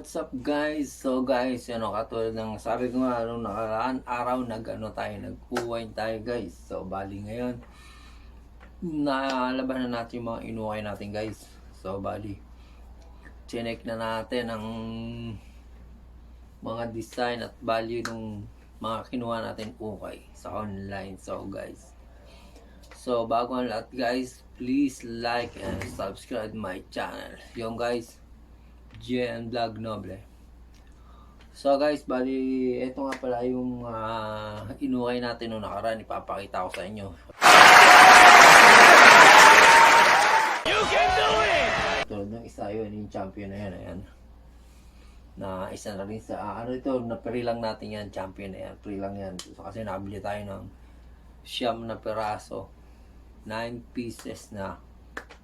what's up guys? So guys, ano katulad ng sabi ko nga nung nakaraan araw nag ano tayo, nag-uwine tayo guys. So bali ngayon, nalaban na natin yung mga inuway natin guys. So bali, chinek na natin ang mga design at value ng mga kinuha natin ukay sa online. So guys, So, bago ang lahat guys, please like and subscribe my channel. Yung guys, GN Vlog Noble. So guys, bali, ito nga pala yung uh, inukay natin noong nakaraan. Ipapakita ko sa inyo. You can do it! Tulad ng isa yun, yung champion na yan. Ayan. Na isa na rin sa, ah, ano ito, na lang natin yan, champion na yan. Pre lang yan. So, kasi nabili tayo ng siyam na peraso. 9 pieces na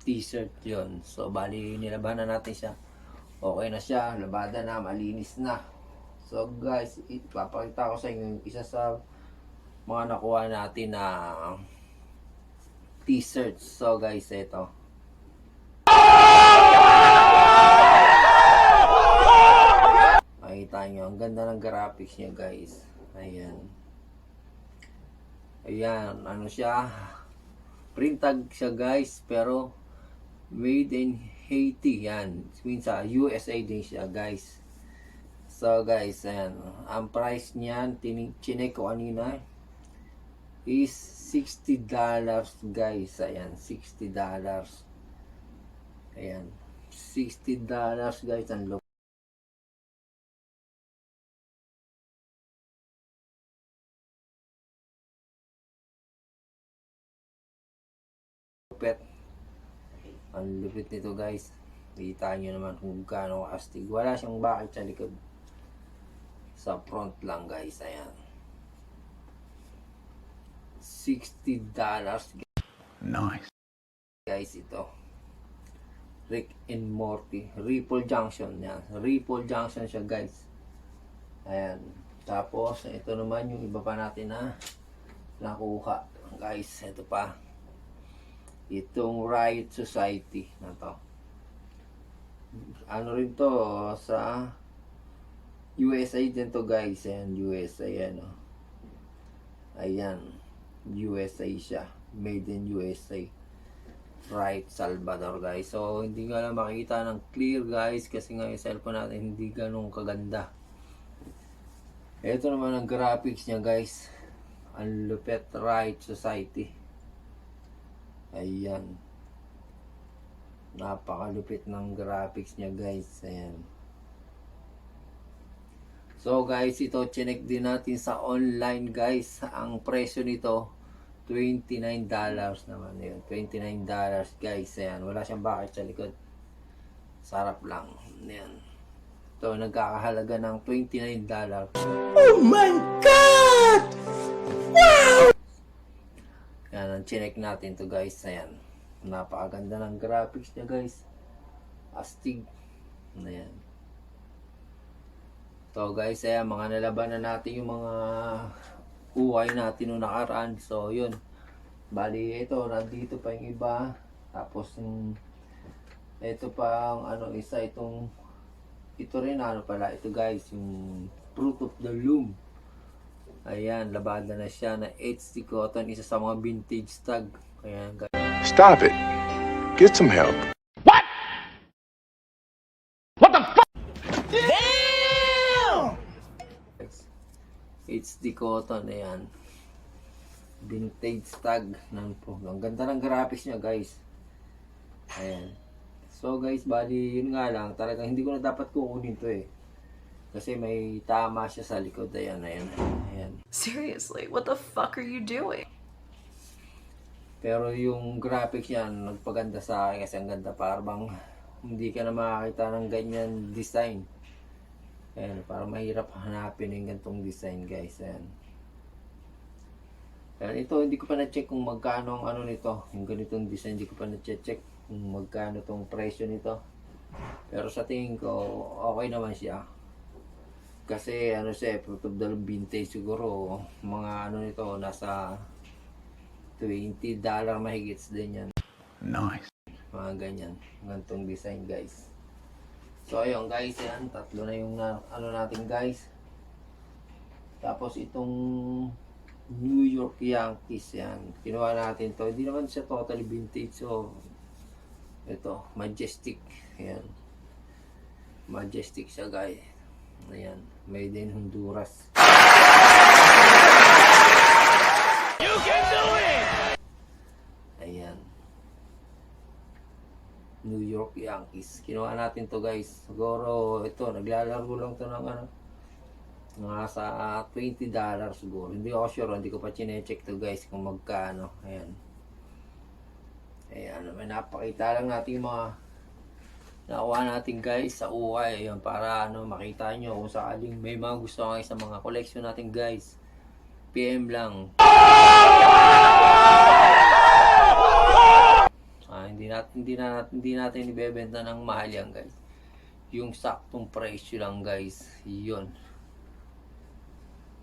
t-shirt yon So, bali, nilaban na natin siya. Okay na siya. Labada na. Malinis na. So, guys, ipapakita ko sa inyo yung isa sa mga nakuha natin na t-shirts. So, guys, ito. Makita nyo. Ang ganda ng graphics niya, guys. Ayan. Ayan. Ano siya? print tag siya guys pero made in Haiti yan. Means sa USA din siya guys. So guys ayan. Ang price niyan chinek ko kanina is 60 dollars guys. Ayan 60 dollars. Ayan 60 dollars guys ang lupit. Ang lupit nito guys. Kita nyo naman kung gaano astig. Wala siyang bakit sa likod. Sa front lang guys. Ayan. 60 dollars Nice. guys ito. Rick and Morty. Ripple Junction yan. Ripple Junction siya guys. Ayan. Tapos, ito naman yung iba pa natin na nakuha. Guys, ito pa itong Riot Society na to. Ano rin to sa USA din to guys. Ayan, USA yan. Oh. Ayan, USA siya. Made in USA. Right, Salvador guys. So, hindi nga lang makikita ng clear guys kasi nga yung cellphone natin hindi ganun kaganda. Ito naman ang graphics niya guys. Ang lupet Right Society. Ayan. Napakalupit ng graphics niya guys. Ayan. So guys, ito chinek din natin sa online guys. Ang presyo nito, $29 naman yun. $29 guys. Ayan. Wala siyang bakit sa likod. Sarap lang. Ayan. Ito, nagkakahalaga ng $29. Oh my God! Yan, ang chinek natin to guys. Ayan. Napakaganda ng graphics niya guys. Astig. Ayan. So guys, ayan, mga nalaban na natin yung mga uway natin nung nakaraan. So yun. Bali, ito, nandito pa yung iba. Tapos, yung, ito pa ang ano, isa itong, ito rin ano pala, ito guys, yung Fruit of the Loom. Ayan, labada na siya na HD cotton, isa sa mga vintage tag. Ayan, guys. Stop it. Get some help. HD cotton, ayan. Vintage tag. Ng, ang ganda ng graphics niya, guys. Ayan. So, guys, bali, yun nga lang. Talagang hindi ko na dapat kukunin to eh. Kasi may tama siya sa likod. Ayan, ayan. Ayan. Seriously, what the fuck are you doing? Pero yung graphics yan, nagpaganda sa akin kasi ang ganda. Parang hindi ka na makakita ng ganyan design. Ayan, parang mahirap hanapin yung gantong design guys. Ayan. Ayan, ito hindi ko pa na-check kung magkano ang ano nito. Yung ganitong design, hindi ko pa na-check kung magkano tong presyo nito. Pero sa tingin ko, okay naman siya. Kasi ano siya, fruit of the vintage siguro, mga ano nito, nasa 20 dollar mahigit din yan. Nice. Mga ganyan. Gantong design guys. So ayun guys, yan, tatlo na yung na, ano natin guys. Tapos itong New York Yankees yan. Kinuha natin to. Hindi naman siya totally vintage. So ito, majestic. Ayan. Majestic siya guys. Ayan. Made in Honduras. Ayan. New York Yankees. Kinuha natin to guys. Siguro ito, naglalaro lang to ng ano. Mga sa 20 dollars siguro. Hindi ako sure. Hindi ko pa chinecheck to guys kung magkano. Ayan. Ayan. May napakita lang natin yung mga nakuha natin guys sa ukay. Ayan, para ano, makita nyo kung sakaling may mga gusto kayo sa mga collection natin guys. PM lang. Ah, hindi natin hindi na hindi natin ibebenta ng mahal yan, guys. Yung saktong presyo lang, guys. 'Yon.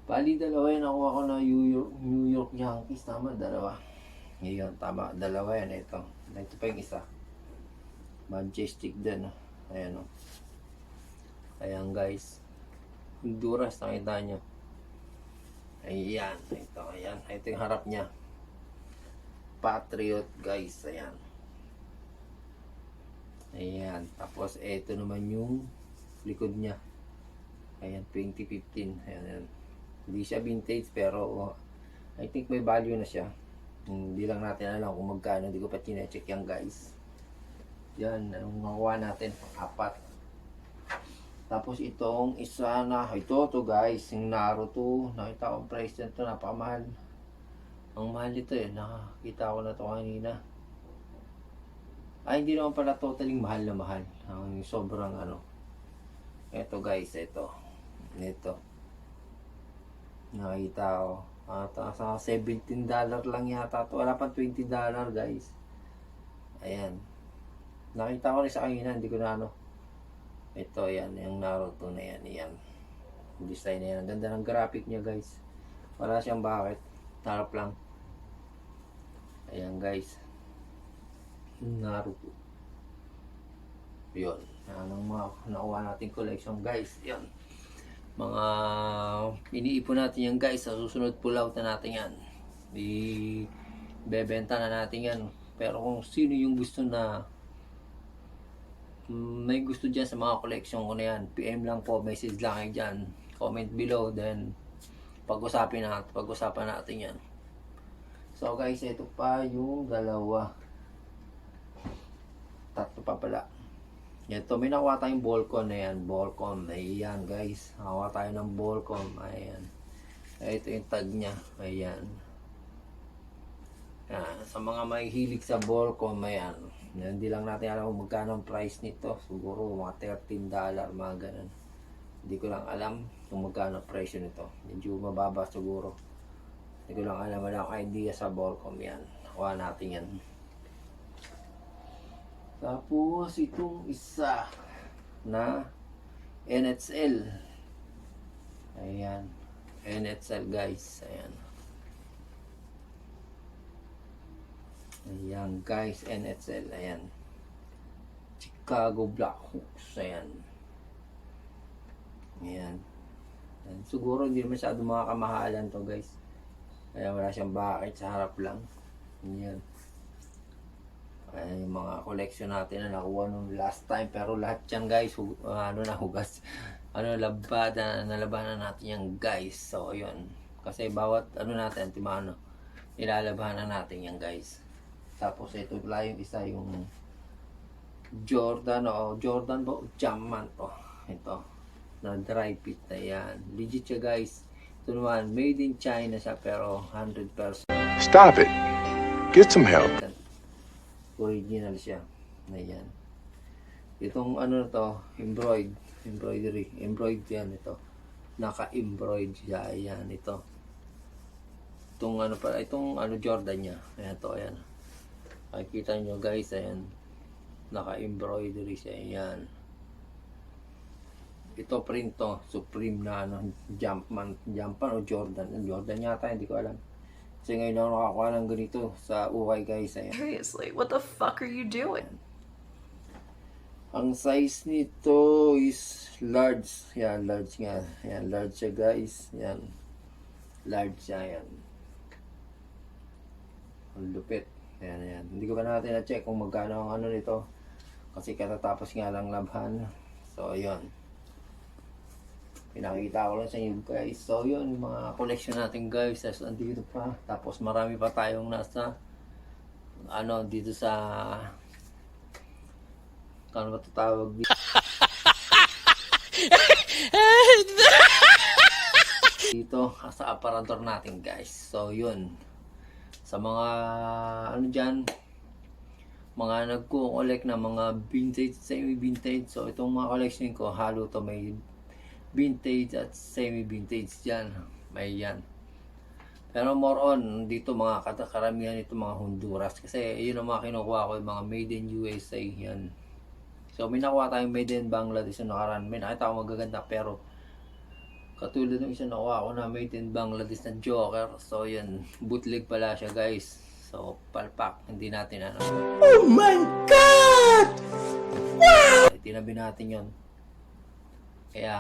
Bali dalawa yan nakuha ko na New York, New York Yankees tama dalawa. Ngayon tama dalawa yan ito. Ito pa yung isa. Majestic din. ah. Ayan oh. Ayan guys. Honduras nakita nyo. Ayan. Ito. Ayan. Ito yung harap niya. Patriot guys. Ayan. Ayan. Tapos, ito naman yung likod niya. Ayan, 2015. Ayan, ayan. Hindi siya vintage, pero oh, I think may value na siya. Hindi lang natin alam kung magkano. Hindi ko pa chinecheck yan, guys. Yan, ang nakuha natin. Apat. Tapos itong isa na, ito to guys, yung Naruto. Nakita ko price nito, napakamahal. Ang mahal ito eh, nakakita ko na to kanina. Ay, hindi naman pala totally mahal na mahal. Ang sobrang ano. Ito guys, ito. Ito. Nakita ko. At uh, sa 17 dollar lang yata to. Wala pa 20 dollar guys. Ayan. Nakita ko rin sa kanina, hindi ko na ano. Ito, yan. Yung Naruto na yan. Yan. Design na yan. Ang ganda ng graphic niya guys. Wala siyang bakit. Tarap lang. Ayan guys. Naruto. Yun. Yan ang mga nakuha natin collection guys. Yan. Mga iniipon natin yan guys. Sa susunod pull out na natin yan. Di bebenta na natin yan. Pero kung sino yung gusto na may gusto dyan sa mga collection ko na yan, PM lang po, message lang kayo dyan. Comment below, then pag-usapin natin, pag-usapan natin yan. So guys, ito pa yung dalawa. Tatlo pa pala. Ito, may nakuha tayong Volcom na yan. Ayan guys. Nakuha tayo ng Volcom. Ayan. Ito yung tag niya. Ayan. Yan. Sa mga may hilig sa Volcom, ayan. Hindi lang natin alam kung magkano ang price nito. Siguro mga 13 dollar, mga ganun. Hindi ko lang alam kung magkano ang presyo nito. Medyo mababa siguro. Hindi ko lang alam. Wala akong idea sa Volcom yan. Nakuha natin yan. Tapos itong isa na NHL. Ayan. NHL guys. Ayan. Ayan guys. NHL. Ayan. Chicago Blackhawks. Ayan. Ayan. Ayan. Siguro hindi masyado mga kamahalan to guys. Kaya wala siyang bakit sa harap lang. Ayan. Ayan yung mga collection natin na nakuha nung last time. Pero lahat yan guys, ah, ano na hugas. Ano, labad na nalabanan natin yan guys. So, yun. Kasi bawat ano natin, timano, nilalabanan natin yan guys. Tapos ito pala yung isa yung Jordan o Jordan ba? Jamman to. Ito. Na dry fit na yan. Legit siya guys. Ito naman, made in China siya pero 100% Stop it. Get some help. original siya. Ayan. Itong ano na to, embroid, embroidery, embroid yan ito. Naka-embroid siya, ayan ito. Itong ano pa, itong ano Jordan niya. Ayan to, ayan. Makikita nyo guys, ayan. Naka-embroidery siya, ayan. Ito print to, Supreme na ano, Jumpman, Jumpman o Jordan. Jordan yata, hindi ko alam. Kasi ngayon ako nakakuha ng ganito sa ukay guys, ayan. Seriously, what the fuck are you doing? Ang size nito is large. Yan, large nga. Yan, large siya guys. Yan. Large siya yan. Ang lupit. Yan, yan. Hindi ko pa natin na-check kung magkano ang ano nito. Kasi katatapos nga lang labhan. So, yun. Pinakita ko lang sa inyo guys. So, yun. Mga collection natin guys. Tapos, andito pa. Tapos, marami pa tayong nasa ano, dito sa ano ba ito tawag dito? dito sa aparador natin guys. So yun. Sa mga ano dyan, mga nagko-collect na mga vintage, semi-vintage. So itong mga collection ko, halo to may vintage at semi-vintage dyan. May yan. Pero more on, dito mga karamihan ito mga Honduras. Kasi yun ang mga kinukuha ko, yung mga made in USA yan. So may nakuha tayong made in Bangladesh yung nakaraan. May nakita ko magaganda pero katulad ng isa nakuha ko na made in Bangladesh na Joker. So yan, bootleg pala siya guys. So palpak, hindi natin ano. Oh my God! Wow! Tinabi natin yon. Kaya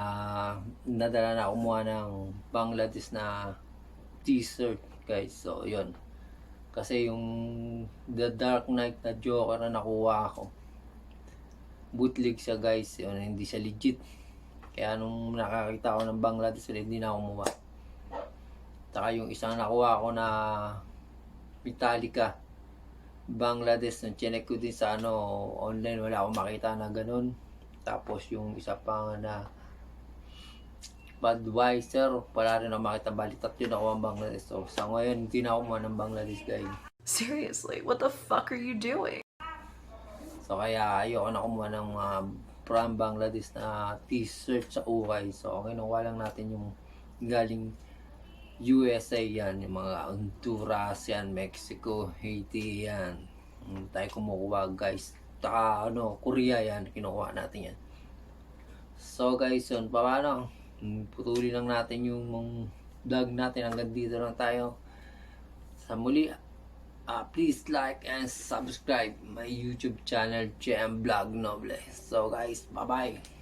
nadala na kumuha ng Bangladesh na t-shirt guys. So yon. Kasi yung The Dark Knight na Joker na nakuha ko bootleg siya guys yun, hindi siya legit kaya nung nakakita ko ng Bangladesh hindi na ako kumuha saka yung isang nakuha ko na Metallica Bangladesh nung chinek ko din sa ano online wala akong makita na ganun. Tapos yung isa pa na Budweiser wala rin ako makita. Bali tatlo na ako ang Bangladesh. So sa ngayon hindi na ako kumuha ng Bangladesh guys. Seriously, what the fuck are you doing? So kaya ayoko na kumuha ng mga from Bangladesh na t-shirt sa ukay. So kinuha lang natin yung galing USA yan, yung mga Honduras yan, Mexico, Haiti yan. Um, tayo kumukuha guys. Taka ano, Korea yan, kinukuha natin yan. So guys, yun, paano? Putulin lang natin yung mga vlog natin hanggang dito lang tayo. Sa muli, uh, please like and subscribe my YouTube channel, JM Vlog Noble. So guys, bye-bye.